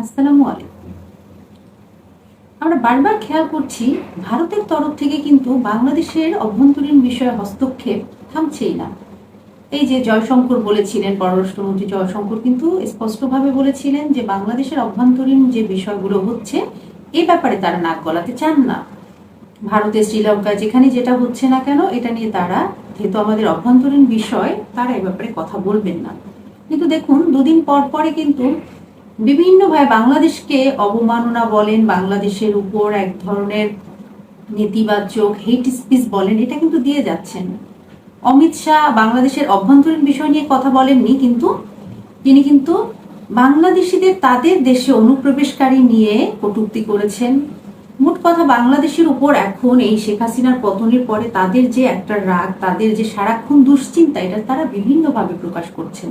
আসসালামু আলাইকুম। আমরা বারবার খেয়াল করছি, ভারতের তরফ থেকে কিন্তু বাংলাদেশের অভ্যন্তরীণ বিষয়ে হস্তক্ষেপ থামছেই না। এই যে জয়শঙ্কর বলেছিলেন, পররাষ্ট্রমন্ত্রী জয়শঙ্কর কিন্তু স্পষ্টভাবে বলেছিলেন যে বাংলাদেশের অভ্যন্তরীণ যে বিষয়গুলো হচ্ছে, এ ব্যাপারে তারা নাক গলাতে চান না। ভারতে শ্রীলঙ্কায় যেখানে যেটা হচ্ছে না কেন, এটা নিয়ে তারা, যেহেতু আমাদের অভ্যন্তরীণ বিষয়, তারা এ ব্যাপারে কথা বলবেন না। কিন্তু দেখুন, দুদিন পর পরে কিন্তু বিভিন্নভাবে বাংলাদেশকে অবমাননা বলেন, বাংলাদেশের উপর এক ধরনের নেতিবাচক হেট স্পিচ বলেন, এটা কিন্তু দিয়ে যাচ্ছেন। অমিত শাহ বাংলাদেশের অভ্যন্তরীণ বিষয় নিয়ে কথা বলেননি, কিন্তু তিনি কিন্তু বাংলাদেশিদের তাদের দেশে অনুপ্রবেশকারী নিয়ে কটুক্তি করেছেন। মোট কথা বাংলাদেশের উপর এখন এই শেখ হাসিনার পতনের পরে তাদের যে একটা রাগ, তাদের যে সারাক্ষণ দুশ্চিন্তা, এটা তারা বিভিন্নভাবে প্রকাশ করছেন।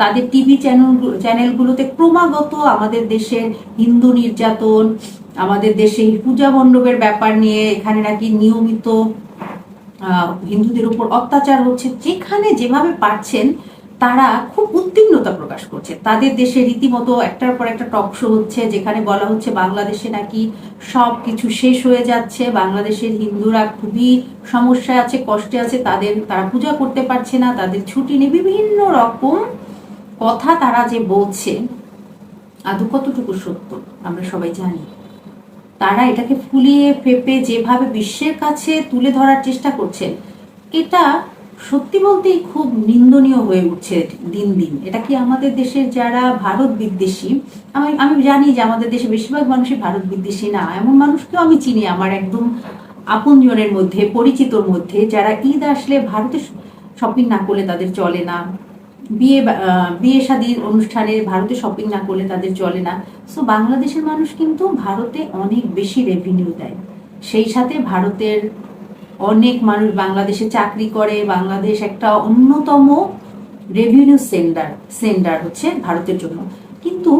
তাদের টিভি চ্যানেল চ্যানেলগুলোতে ক্রমাগত আমাদের দেশের হিন্দু নির্যাতন, আমাদের দেশে পূজা মণ্ডপের ব্যাপার নিয়ে এখানে নাকি নিয়মিত হিন্দুদের উপর অত্যাচার হচ্ছে। যেখানে যেভাবে পারছেন তারা খুব উদ্বিগ্নতা প্রকাশ করছে। তাদের দেশে রীতিমতো একটার পর একটা টক শো হচ্ছে, যেখানে বলা হচ্ছে বাংলাদেশে নাকি সব কিছু শেষ হয়ে যাচ্ছে। বাংলাদেশের হিন্দুরা খুবই সমস্যায় আছে, কষ্টে আছে, তাদের, তারা পূজা করতে পারছে না, তাদের ছুটি নেই বিভিন্ন রকম কথা তারা যে বলছে, আদৌ কতটুকু সত্য, আমরা সবাই জানি। তারা এটাকে ফুলিয়ে ফেপে যেভাবে বিশ্বের কাছে তুলে ধরার চেষ্টা করছেন, এটা সত্যি বলতেই খুব নিন্দনীয় হয়ে উঠছে দিন দিন। এটা কি আমাদের দেশের যারা ভারত বিদ্বেষী, আমি আমি জানি যে আমাদের দেশে বেশিরভাগ মানুষই ভারত বিদ্বেষী না, এমন মানুষকেও আমি চিনি আমার একদম আপনজনের মধ্যে, পরিচিতর মধ্যে, যারা ঈদ আসলে ভারতে শপিং না করলে তাদের চলে না। বিয়ে বিয়ে শাদীর অনুষ্ঠানে ভারতে শপিং না করলে তাদের চলে না। সো বাংলাদেশের মানুষ কিন্তু ভারতে অনেক বেশি রেভিনিউ দেয়। সেই সাথে ভারতের অনেক মানুষ বাংলাদেশে চাকরি করে, বাংলাদেশ একটা অন্যতম রেভিনিউ সেন্ডার সেন্ডার হচ্ছে ভারতের জন্য। কিন্তু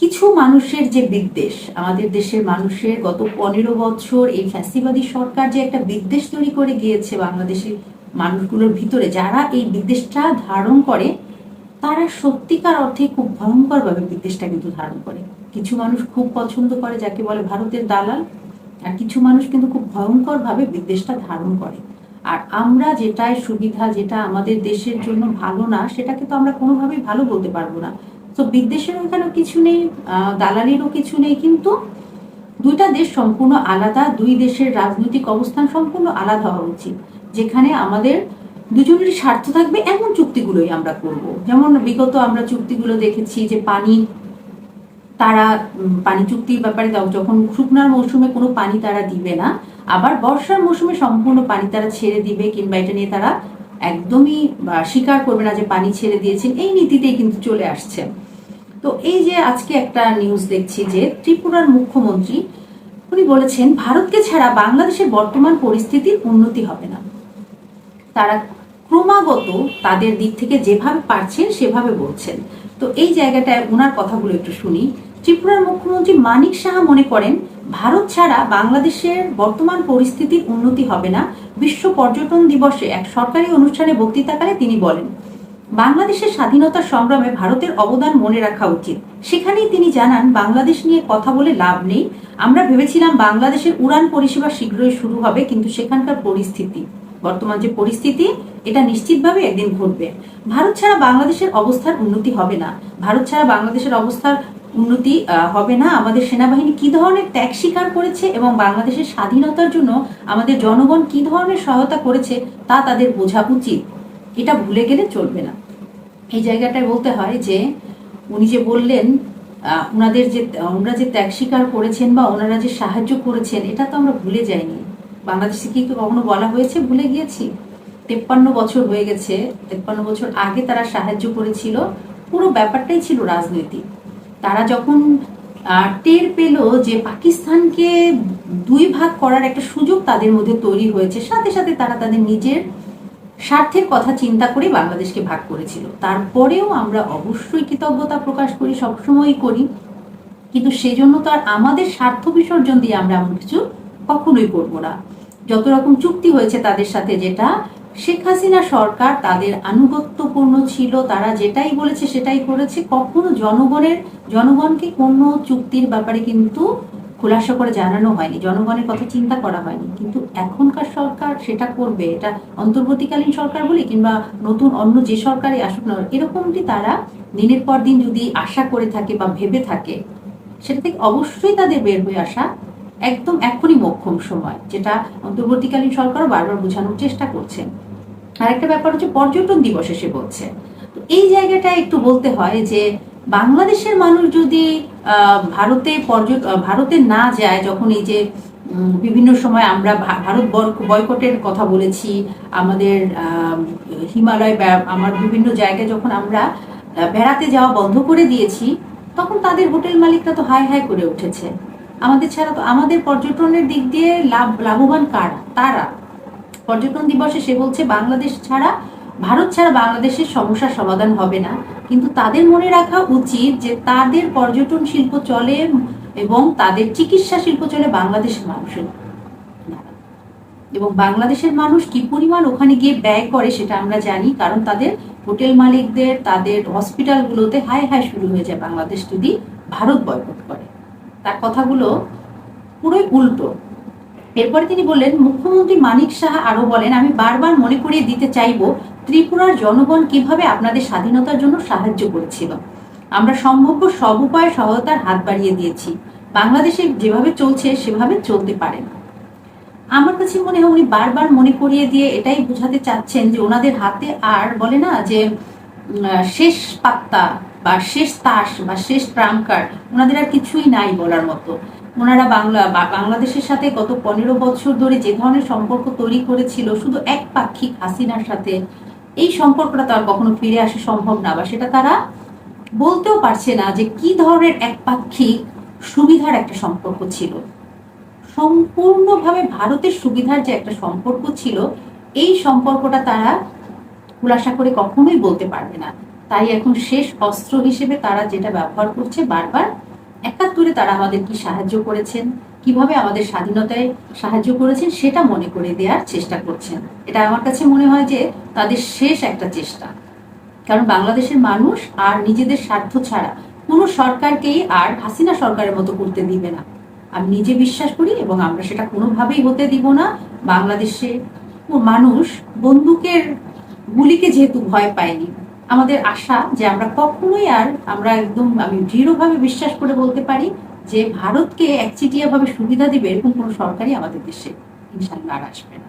কিছু মানুষের যে বিদ্বেষ, আমাদের দেশের মানুষের গত পনেরো বছর এই ফ্যাসিবাদী সরকার যে একটা বিদ্বেষ তৈরি করে গিয়েছে বাংলাদেশের মানুষগুলোর ভিতরে, যারা এই বিদ্বেষটা ধারণ করে, তারা সত্যিকার অর্থে খুব ভয়ঙ্করভাবে বিদ্বেষটা কিন্তু ধারণ করে। কিছু মানুষ খুব পছন্দ করে, যাকে বলে ভারতের দালাল। আর কিছু মানুষ কিন্তু খুব ভয়ঙ্করভাবে বিদ্বেষটা ধারণ করে। আর আমরা যেটাই সুবিধা, যেটা আমাদের দেশের জন্য ভালো না, সেটাকে তো আমরা কোনোভাবেই ভালো বলতে পারব না। তো বিদ্বেষেরও এখানে কিছু নেই দালালিরও কিছু নেই, কিন্তু দুইটা দেশ সম্পূর্ণ আলাদা, দুই দেশের রাজনৈতিক অবস্থান সম্পূর্ণ আলাদা হওয়া উচিত। যেখানে আমাদের দুজনের স্বার্থ থাকবে এমন চুক্তিগুলোই আমরা করব। যেমন বিগত আমরা চুক্তিগুলো দেখেছি যে পানি তারা পানি চুক্তির ব্যাপারে যখন শুকনার মৌসুমে কোনো পানি তারা দিবে না, আবার বর্ষার মৌসুমে সম্পূর্ণ পানি তারা ছেড়ে দিবে কিংবা এটা নিয়ে তারা একদমই স্বীকার করবে না যে পানি ছেড়ে দিয়েছেন, এই নীতিতেই কিন্তু চলে আসছে। তো এই যে আজকে একটা নিউজ দেখছি যে ত্রিপুরার মুখ্যমন্ত্রী, উনি বলেছেন, ভারতকে ছাড়া বাংলাদেশের বর্তমান পরিস্থিতির উন্নতি হবে না। তারা ক্রমাগত তাদের দিক থেকে যেভাবে পারছেন সেভাবে বলছেন। তো এই জায়গাটায় ওনার কথাগুলো একটু শুনি। ত্রিপুরার মুখ্যমন্ত্রী মানিক সাহা মনে করেন, ভারত ছাড়া বাংলাদেশের বর্তমান পরিস্থিতির উন্নতি হবে না। বিশ্ব পর্যটন দিবসে এক সরকারি অনুষ্ঠানে বক্তৃতাকালে তিনি বলেন, বাংলাদেশের স্বাধীনতা সংগ্রামে ভারতের অবদান মনে রাখা উচিত। সেখানেই তিনি জানান, বাংলাদেশ নিয়ে কথা বলে লাভ নেই। আমরা ভেবেছিলাম বাংলাদেশের উড়ান পরিষেবা শীঘ্রই শুরু হবে, কিন্তু সেখানকার পরিস্থিতি বর্তমান যে পরিস্থিতি, এটা নিশ্চিতভাবে একদিন ঘটবে। ভারত ছাড়া বাংলাদেশের অবস্থার উন্নতি হবে না। ভারত ছাড়া বাংলাদেশের অবস্থার উন্নতি হবে না। আমাদের সেনাবাহিনী কি ধরনের ত্যাগ স্বীকার করেছে এবং বাংলাদেশের স্বাধীনতার জন্য আমাদের জনগণ কি ধরনের সহায়তা করেছে, তা তাদের বোঝা উচিত। এটা ভুলে গেলে চলবে না। এই জায়গাটায় বলতে হয় যে, উনি যে বললেন ওনাদের যে ওনারা যে ত্যাগ স্বীকার করেছেন বা ওনারা যে সাহায্য করেছেন, এটা তো আমরা ভুলে যাইনি। বাংলাদেশে কি কখনো বলা হয়েছে? ভুলে গিয়েছি। তেপ্পান্ন বছর হয়ে গেছে। তেপ্পান্ন বছর আগে তারা সাহায্য করেছিল। পুরো ব্যাপারটাই ছিল রাজনৈতিক। তারা যখন টের পেল যে পাকিস্তানকে দুই ভাগ করার একটা সুযোগ তাদের মধ্যে তৈরি হয়েছে, সাথে সাথে তারা তাদের নিজের স্বার্থের কথা চিন্তা করে বাংলাদেশকে ভাগ করেছিল। তারপরেও আমরা অবশ্যই কৃতজ্ঞতা প্রকাশ করি, সবসময়ই করি। কিন্তু সেজন্য তো আর আমাদের স্বার্থ বিসর্জন দিয়ে আমরা এমন কিছু কখনোই করব না। যত রকম চুক্তি হয়েছে তাদের সাথে যেটা, শেখ হাসিনা সরকার তাদের আনুগত্যপূর্ণ ছিল, তারা যেটাই বলেছে সেটাই করেছে। কখনো জনগণের, জনগণকে কোনো চুক্তির ব্যাপারে কিন্তু খোলাসা করে জানানো হয়নি। জনগণের কথা চিন্তা করা হয়নি। কিন্তু এখনকার সরকার সেটা করবে, এটা অন্তর্বর্তীকালীন সরকার বলি কিংবা নতুন অন্য যে সরকারই আসুক না এরকমটি তারা দিনের পর দিন যদি আশা করে থাকে বা ভেবে থাকে, সেটা থেকে অবশ্যই তাদের বের হয়ে আসা একদম এখনই মক্ষম সময়, যেটা অন্তর্বর্তীকালীন সরকারও বারবার বোঝানোর চেষ্টা করছেন। আর একটা ব্যাপার হচ্ছে পর্যটন দিবস এসে বলছে তো এই জায়গাটা একটু বলতে হয় যে, বাংলাদেশের মানুষ যদি ভারতে পর্যট ভারতে না যায়, যখন এই যে বিভিন্ন সময় আমরা ভারত বয়কটের কথা বলেছি, আমাদের হিমালয় আমার বিভিন্ন জায়গায় যখন আমরা বেড়াতে যাওয়া বন্ধ করে দিয়েছি, তখন তাদের হোটেল মালিকরা তো হাই হাই করে উঠেছে। আমাদের ছাড়া তো, আমাদের পর্যটনের দিক দিয়ে লাভ, লাভবান কারা? তারা। পর্যটন দিবসে সে বলছে, বাংলাদেশ ছাড়া, ভারত ছাড়া বাংলাদেশের সমস্যার সমাধান হবে না। কিন্তু তাদের মনে রাখা উচিত যে, তাদের পর্যটন শিল্প চলে এবং তাদের চিকিৎসা শিল্প চলে বাংলাদেশের মানুষের। এবং বাংলাদেশের মানুষ কি পরিমাণ ওখানে গিয়ে ব্যয় করে সেটা আমরা জানি, কারণ তাদের হোটেল মালিকদের, তাদের হসপিটালগুলোতে হাই হাই শুরু হয়ে যায় বাংলাদেশ যদি ভারত বয়কট করে। তার কথাগুলো পুরোই উল্টো। এরপরে তিনি বললেন, মুখ্যমন্ত্রী মানিক সাহা আরও বলেন, আমি বারবার মনে করিয়ে দিতে চাইব, ত্রিপুরার জনগণ কীভাবে আপনাদের স্বাধীনতার জন্য সাহায্য করেছিল। আমরা সম্ভাব্য সব উপায়ে সহায়তার হাত বাড়িয়ে দিয়েছি। বাংলাদেশে যেভাবে চলছে, সেভাবে চলতে পারে না। আমার কাছে মনে হয় উনি বারবার মনে করিয়ে দিয়ে এটাই বোঝাতে চাচ্ছেন যে ওনাদের হাতে আর বলে না যে শেষ পাত্তা বা শেষ তাস বা শেষ ট্রাম্প কার্ড ওনাদের আর কিছুই নাই বলার মতো। ওনারা বাংলা বাংলাদেশের সাথে গত পনেরো বছর ধরে যে ধরনের সম্পর্ক তৈরি করেছিল, শুধু এক পাক্ষিক হাসিনার সাথে, এই সম্পর্কটা তো আর কখনো ফিরে আসা সম্ভব না, বা সেটা তারা বলতেও পারছে না যে কি ধরনের একপাক্ষিক সুবিধার একটা সম্পর্ক ছিল। সম্পূর্ণভাবে ভারতের সুবিধার যে একটা সম্পর্ক ছিল, এই সম্পর্কটা তারা খুলাসা করে কখনোই বলতে পারবে না। তাই এখন শেষ অস্ত্র হিসেবে তারা যেটা ব্যবহার করছে বারবার, একাত্তরে তারা আমাদের কি সাহায্য করেছেন? কীভাবে আমাদের স্বাধীনতায় সাহায্য করেছেন সেটা মনে করে দেওয়ার চেষ্টা করছেন। এটা আমার কাছে মনে হয় যে তাদের শেষ একটা চেষ্টা। কারণ বাংলাদেশের মানুষ আর নিজেদের স্বার্থ ছাড়া কোনো সরকারকেই আর হাসিনা সরকারের মতো করতে দিবে না। আমি নিজে বিশ্বাস করি এবং আমরা সেটা কোনোভাবেই হতে দিব না। বাংলাদেশে মানুষ বন্দুকের গুলিকে যেহেতু ভয় পায়নি আমাদের আশা যে আমরা কখনোই আর আমরা একদম, আমি দৃঢ়ভাবে বিশ্বাস করে বলতে পারি যে ভারতকে একচিটিয়া ভাবে সুবিধা দিবে এরকম কোনো সরকারই আমাদের দেশে ইনশাল্লাহ আর আসবে না।